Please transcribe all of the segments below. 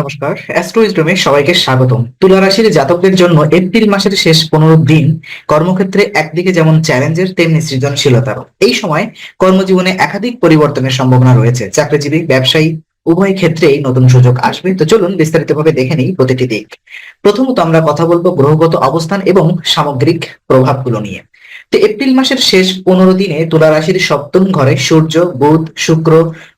নমস্কার অ্যাস্ট্রোইজডমে সবাইকে স্বাগতম। তুলা রাশির জাতকদের জন্য এপ্রিল মাসের শেষ পনেরো দিন কর্মক্ষেত্রে একদিকে যেমন চ্যালেঞ্জের, তেমনি সৃজনশীলতারও। এই সময় কর্মজীবনে একাধিক পরিবর্তনের সম্ভাবনা রয়েছে। চাকরিজীবী, ব্যবসায়ী, উভয় ক্ষেত্রেই নতুন সুযোগ আসবে। তো চলুন বিস্তারিতভাবে দেখে নিই প্রতিটি দিক। প্রথমত আমরা কথা বলব গ্রহগত অবস্থান এবং সামগ্রিক প্রভাবগুলো নিয়ে। তো এপ্রিল মাসের শেষ পনেরো দিনে তুলা রাশির সপ্তম ঘরে সূর্য, বুধ, শুক্র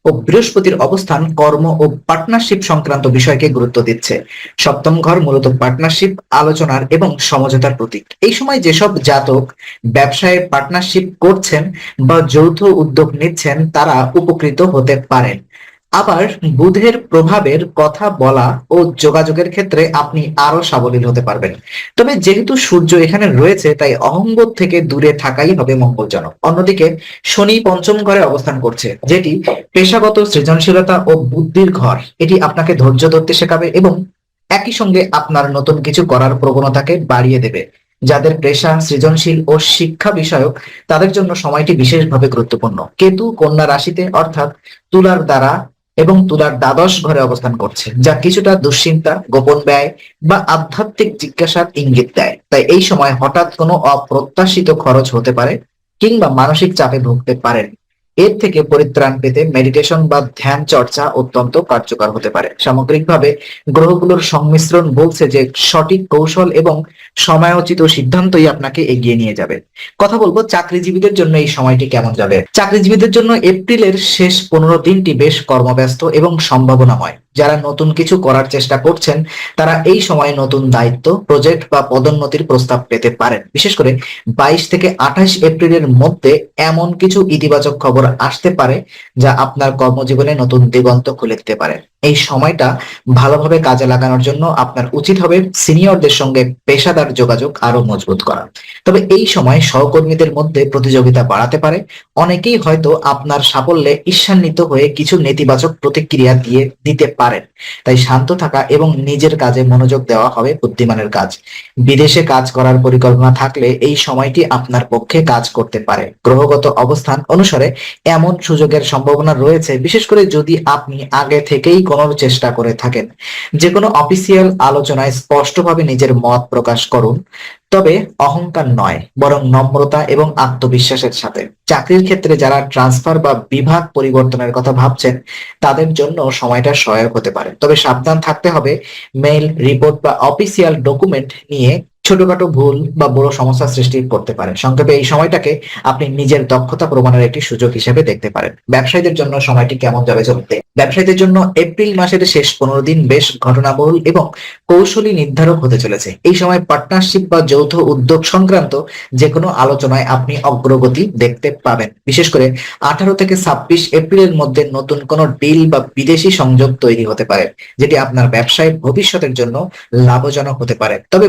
ও বৃহস্পতির অবস্থান কর্ম ও পার্টনারশিপ সংক্রান্ত বিষয়কে গুরুত্ব দিচ্ছে। সপ্তম ঘর মূলত পার্টনারশিপ আলোচনার এবং সমঝোতার প্রতীক। এই সময় যেসব জাতক ব্যবসায় পার্টনারশিপ করছেন বা যৌথ উদ্যোগ নিচ্ছেন, তারা উপকৃত হতে পারেন। আবার বুধের প্রভাবের কথা বলা ও যোগাযোগের ক্ষেত্রে আপনি আরও সাবলীল হতে পারবেন। তবে যেহেতু সূর্য এখানে রয়েছে তাই অহংবোধ থেকে দূরে থাকাই হবে মঙ্গলজনক। অন্যদিকে শনি পঞ্চম ঘরে অবস্থান করছে যেটি পেশাগত সৃজনশীলতা ও বুদ্ধির ঘর। এটি আপনাকে ধৈর্য ধরতে শেখাবে এবং একই সঙ্গে আপনার নতুন কিছু করার প্রবণতাকে বাড়িয়ে দেবে। যাদের পেশা সৃজনশীল ও শিক্ষা বিষয়ক তাদের জন্য সময়টি বিশেষভাবে গুরুত্বপূর্ণ। কেতু কন্যা রাশিতে অর্থাৎ তুলার দ্বারা এবং তুলার দ্বাদশ ঘরে অবস্থান করছে, যা কিছুটা দুশ্চিন্তা, গোপন ব্যয় বা আধ্যাত্মিক জিজ্ঞাসার ইঙ্গিত দেয়। তাই এই সময় হঠাৎ কোনো অপ্রত্যাশিত খরচ হতে পারে কিংবা মানসিক চাপে ভুগতে পারেন। এর থেকে পরিত্রাণ পেতে মেডিটেশন বা ধ্যান চর্চা অত্যন্ত কার্যকর হতে পারে। সামগ্রিকভাবে গ্রহগুলোর সংমিশ্রণ বলছে যে সঠিক কৌশল এবং সময়োচিত সিদ্ধান্তই আপনাকে এগিয়ে নিয়ে যাবে। কথা বলব চাকরিজীবীদের জন্য এই সময়টি কেমন যাবে? চাকরিজীবীদের জন্য এপ্রিলের শেষ পনেরো দিনটি বেশ কর্মব্যস্ত এবং সম্ভাবনাময়। যারা নতুন কিছু করার চেষ্টা করছেন, তারা এই সময় নতুন দায়িত্ব প্রজেক্ট বা পদোন্নতির প্রস্তাব পেতে পারেন। বিশেষ করে বাইশ থেকে আঠাশ এপ্রিলের মধ্যে এমন কিছু ইতিবাচক খবর আসতে পারে যা আপনার কর্মজীবনে নতুন দিগন্ত খুলে দিতে পারে। এই সময়টা ভালোভাবে কাজে লাগানোর জন্য আপনার উচিত হবে সিনিয়রদের সঙ্গে পেশাদার যোগাযোগ আরও মজবুত করা। তবে এই সময় সহকর্মীদের মধ্যে প্রতিযোগিতা বাড়াতে পারে। অনেকেই হয়তো আপনার সাফল্যে ঈর্ষান্বিত হয়ে কিছু নেতিবাচক প্রতিক্রিয়া দিয়ে দিতে পারেন। তাই শান্ত থাকা এবং নিজের কাজে মনোযোগ দেওয়া হবে বুদ্ধিমানের কাজ। বিদেশে কাজ করার পরিকল্পনা থাকলে এই সময়টি আপনার পক্ষে কাজ করতে পারে। গ্রহগত অবস্থান অনুসারে এমন সুযোগের সম্ভাবনা রয়েছে, বিশেষ করে যদি আপনি আগে থেকেই কোনো চেষ্টা করে থাকেন। যে কোনো অফিসিয়াল আলোচনায় স্পষ্টভাবে নিজের মত প্রকাশ করুন। তবে অহংকার নয়, বরং নম্রতা এবং আত্মবিশ্বাসের সাথে। চাকরির ক্ষেত্রে যারা ট্রান্সফার বা বিভাগ পরিবর্তনের কথা ভাবছেন, তাদের জন্য সময়টা সহায়ক হতে পারে। তবে সাবধান থাকতে হবে, মেইল, রিপোর্ট বা অফিসিয়াল ডকুমেন্ট নিয়ে ছোটখাটো ভুল বা বড় সমস্যা সৃষ্টি করতে পারে সংক্ষেপে এই সময়টাকে আপনি নিজের দক্ষতা প্রমাণের একটি সুযোগ হিসেবে দেখতে পারেন। ব্যবসায়ীদের জন্য সময়টি কেমন যাবে চলতে ব্যবসায়ীদের জন্য এপ্রিল মাসের শেষ পনেরো দিন বেশ ঘটনাবহুল এবং কৌশলী নির্ধারক হতে চলেছে। এই সময় পার্টনারশিপ বা যৌথ উদ্যোগ সংক্রান্ত যে কোনো আলোচনায় আপনি অগ্রগতি দেখতে পাবেন। বিশেষ করে আঠারো থেকে ছাব্বিশ এপ্রিলের মধ্যে নতুন কোনো ডিল বা বিদেশি সংযোগ তৈরি হতে পারে, যেটি আপনার ব্যবসায় ভবিষ্যতের জন্য লাভজনক হতে পারে। তবে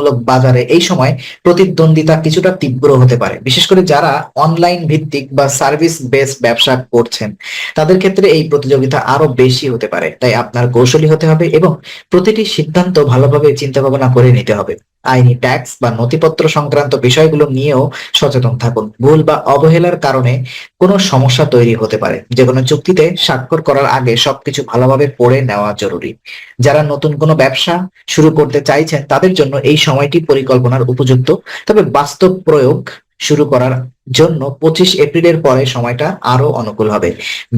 প্রতিযোগিতামূলক বাজারে এই সময় প্রতিদ্বন্দ্বিতা কিছুটা তীব্র হতে পারে। বিশেষ করে যারা অনলাইন ভিত্তিক বা সার্ভিস বেস ব্যবসা করছেন, তাদের ক্ষেত্রে এই প্রতিযোগিতা আরও বেশি হতে পারে। তাই আপনার কৌশলী হতে হবে এবং প্রতিটি সিদ্ধান্ত ভালোভাবে চিন্তা ভাবনা করে নিতে হবে। আইনি ট্যাক্স বা নথিপত্র সংক্রান্ত বিষয়গুলো নিয়েও সচেতন থাকুন। ভুল বা অবহেলার কারণে কোনো সমস্যা তৈরি হতে পারে। যে কোনো চুক্তিতে স্বাক্ষর করার আগে সবকিছু ভালোভাবে পড়ে নেওয়া জরুরি। যারা নতুন কোনো ব্যবসা শুরু করতে চাইছেন, তাদের জন্য এই সময়টি পরিকল্পনার উপযুক্ত। তবে বাস্তব প্রয়োগ শুরু করার জন্য পঁচিশ এপ্রিলের পরে সময়টা আরও অনুকূল হবে।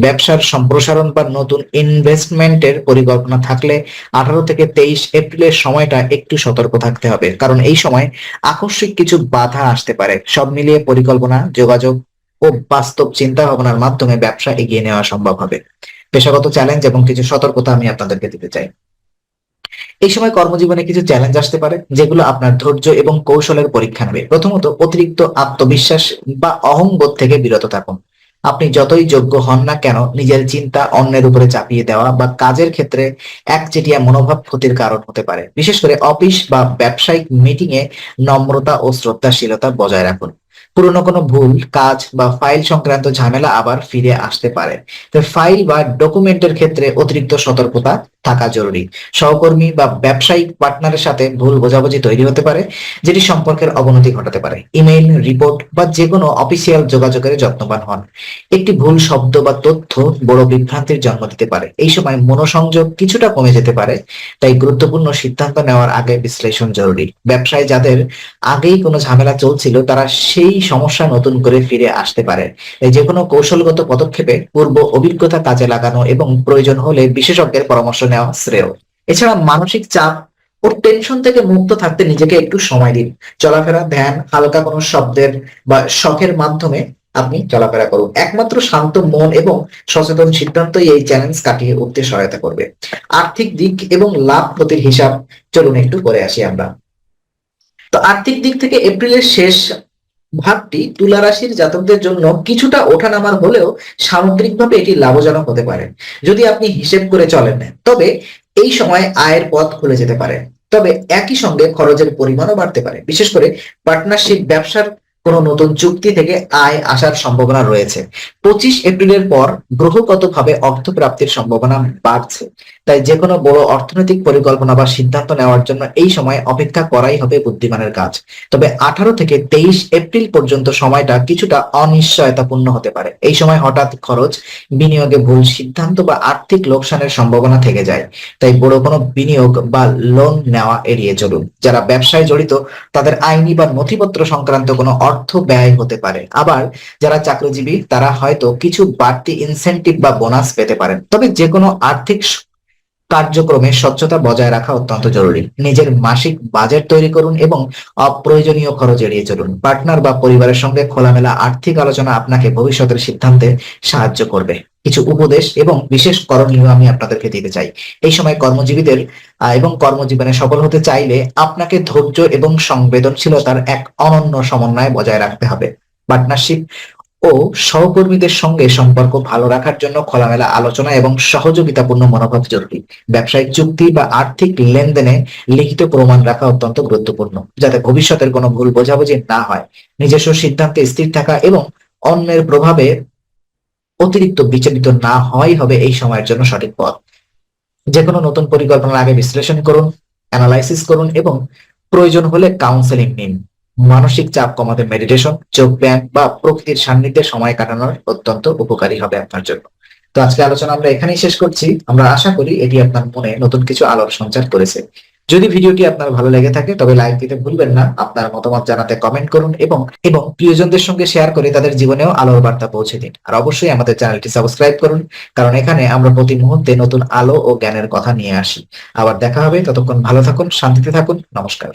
ব্যবসার সম্প্রসারণ বা নতুন ইনভেস্টমেন্টের পরিকল্পনা থাকলে আঠারো থেকে তেইশ এপ্রিলের সময়টা একটু সতর্ক থাকতে হবে, কারণ এই সময় আকস্মিক কিছু বাধা আসতে পারে। সব মিলিয়ে পরিকল্পনা, যোগাযোগ ও বাস্তব চিন্তা ভাবনার মাধ্যমে ব্যবসা এগিয়ে নেওয়া সম্ভব হবে। পেশাগত চ্যালেঞ্জ এবং কিছু সতর্কতা আমি আপনাদেরকে দিতে চাই। এই সময় কর্মজীবনে কিছু চ্যালেঞ্জ আসতে পারে, যেগুলো আপনার ধৈর্য এবং কৌশলের পরীক্ষা নেবে। প্রথমত, অতিরিক্ত আত্মবিশ্বাস বা অহংবোধ থেকে বিরত থাকুন। আপনি যতই যোগ্য হন না কেন, নিজের চিন্তা অন্যের উপরে চাপিয়ে দেওয়া বা কাজের ক্ষেত্রে একচেটিয়া মনোভাব ক্ষতির কারণ হতে পারে। বিশেষ করে অফিস বা ব্যবসায়িক মিটিং এ নম্রতা ও শ্রদ্ধাশীলতা বজায় রাখুন। পুরনো কোনো ভুল, কাজ বা ফাইল সংক্রান্ত ঝামেলা আবার ফিরে আসতে পারে। ফাইল বা ডকুমেন্টের ক্ষেত্রে অতিরিক্ত সতর্কতা থাকা জরুরি। সহকর্মী বা ব্যবসায়িক পার্টনারের সাথে ভুল বোঝাবুঝি তৈরি হতে পারে, যেটি সম্পর্কের অবনতি ঘটাতে পারে। ইমেইল রিপোর্ট বা যে কোনো অফিসিয়াল যোগাযোগের যত্নবান হন। একটি ভুল শব্দ বা তথ্য বড় বিভ্রান্তির জন্ম দিতে পারে। এই সময় মনোসংযোগ কিছুটা কমে যেতে পারে, তাই গুরুত্বপূর্ণ সিদ্ধান্ত নেওয়ার আগে বিশ্লেষণ জরুরি। ব্যবসায় যাদের আগেই কোনো ঝামেলা চলছিল, তারা সেই সমস্যা নতুন করে ফিরে আসতে পারে। তাই যে কোনো কৌশলগত পদক্ষেপে পূর্ব অভিজ্ঞতা কাজে লাগানো এবং প্রয়োজন হলে বিশেষজ্ঞের পরামর্শ নেওয়া শ্রেয়। এছাড়া মানসিক চাপ ও টেনশন থেকে মুক্ত থাকতে নিজেকে একটু সময় দিন। চলাফেরা, ধ্যান, হালকা কোনো শব্দের বা শখের মাধ্যমে আপনি চলাফেরা করুন। একমাত্র শান্ত মন এবং সচেতন সিদ্ধান্তই এই চ্যালেঞ্জ কাটিয়ে উঠতে সহায়তা করবে। আর্থিক দিক এবং লাভ ক্ষতির হিসাব চলুন একটু করে আসি আমরা। তো আর্থিক দিক থেকে এপ্রিলের শেষ ভাগটি তুলা রাশির জাতকদের জন্য কিছুটা ওঠানামার হলেও সামগ্রিকভাবে এটি লাভজনক হতে পারে, যদি আপনি হিসেব করে চলেন। তবে এই সময় আয়ের পথ খুলে যেতে পারে। তবে একই সঙ্গে খরচের পরিমাণও বাড়তে পারে। বিশেষ করে পার্টনারশিপ, ব্যবসার কোনো নতুন চুক্তি থেকে আয় আসার সম্ভাবনা রয়েছে। পঁচিশ এপ্রিলের পর গ্রহগতভাবে অর্থ প্রাপ্তির সম্ভাবনা বাড়ছে। তাই যে কোনো বড় অর্থনৈতিক পরিকল্পনা বা সিদ্ধান্ত নেওয়ার জন্য এই সময় অপেক্ষা করাই হবে বুদ্ধিমানের কাজ। তবে আঠারো থেকে তেইশ এপ্রিল পর্যন্ত সময়টা কিছুটা অনিশ্চয়তাপূর্ণ হতে পারে। এই সময় হঠাৎ খরচ, বিনিয়োগে ভুল সিদ্ধান্ত বা আর্থিক লোকসানের সম্ভাবনা থেকে যায়। তাই বড় কোনো বিনিয়োগ বা লোন নেওয়া এড়িয়ে চলুন। যারা ব্যবসায় জড়িত, তাদের আইনি বা নথিপত্র সংক্রান্ত কোনো অর্থ ব্যয় হতে পারে। আবার যারা চাকরিজীবী, তারা হয়তো কিছু বাড়তি ইনসেন্টিভ বা বোনাস পেতে পারেন। তবে যে কোনো আর্থিক কার্যক্রমে স্বচ্ছতা বজায় রাখা অত্যন্ত জরুরি। নিজের মাসিক বাজেট তৈরি করুন এবং অপ্রয়োজনীয় খরচ এড়িয়ে চলুন। পার্টনার বা পরিবারের সঙ্গে খোলামেলা আর্থিক আলোচনা আপনাকে ভবিষ্যতের সিদ্ধান্তে সাহায্য করবে। কিছু উপদেশ এবং বিশেষ করণীয় আমি আপনাদেরকে দিতে চাই। এই সময় কর্মজীবীদের এবং কর্মজীবনে সফল হতে চাইলে আপনাকে ধৈর্য এবং সংবেদনশীলতার এক অনন্য সমন্বয় বজায় রাখতে হবে। পার্টনারশিপ ও সহকর্মীদের সঙ্গে সম্পর্ক ভালো রাখার জন্য খোলামেলা আলোচনা এবং সহযোগিতাপূর্ণ মনোভাব জরুরি। ব্যবসায়িক চুক্তি বা আর্থিক লেনদেনে লিখিত প্রমাণ রাখা অত্যন্ত গুরুত্বপূর্ণ, যাতে ভবিষ্যতের কোনো ভুল বোঝাবুঝি না হয়। নিজস্ব সিদ্ধান্তে স্থির থাকা এবং অন্যের প্রভাবে অতিরিক্ত বিচলিত না হওয়াই হবে এই সময়ের জন্য সঠিক পথ। যে কোনো নতুন পরিকল্পনার আগে বিশ্লেষণ করুন, অ্যানালাইসিস করুন এবং প্রয়োজন হলে কাউন্সেলিং নিন। মানসিক চাপ কমাতে মেডিটেশন যোগ ব্যায়াম বা প্রকৃতির সান্নিধ্যে সময় কাটানোর অত্যন্ত উপকারী হবে আপনার জন্য। তো আজকে আলোচনা আমরা এখানেই শেষ করছি। আমরা আশা করি এটি আপনার মনে নতুন কিছু আলোর সঞ্চার করেছে। যদি ভিডিওটি আপনার ভালো লেগে থাকে, তবে লাইক দিতে ভুলবেন না। আপনার মতামত জানাতে কমেন্ট করুন এবং এবং প্রিয়জনদের সঙ্গে শেয়ার করে তাদের জীবনেও আলোর বার্তা পৌঁছে দিন। আর অবশ্যই আমাদের চ্যানেলটি সাবস্ক্রাইব করুন, কারণ এখানে আমরা প্রতি মুহূর্তে নতুন আলো ও জ্ঞানের কথা নিয়ে আসি। আবার দেখা হবে, ততক্ষণ ভালো থাকুন, শান্তিতে থাকুন, নমস্কার।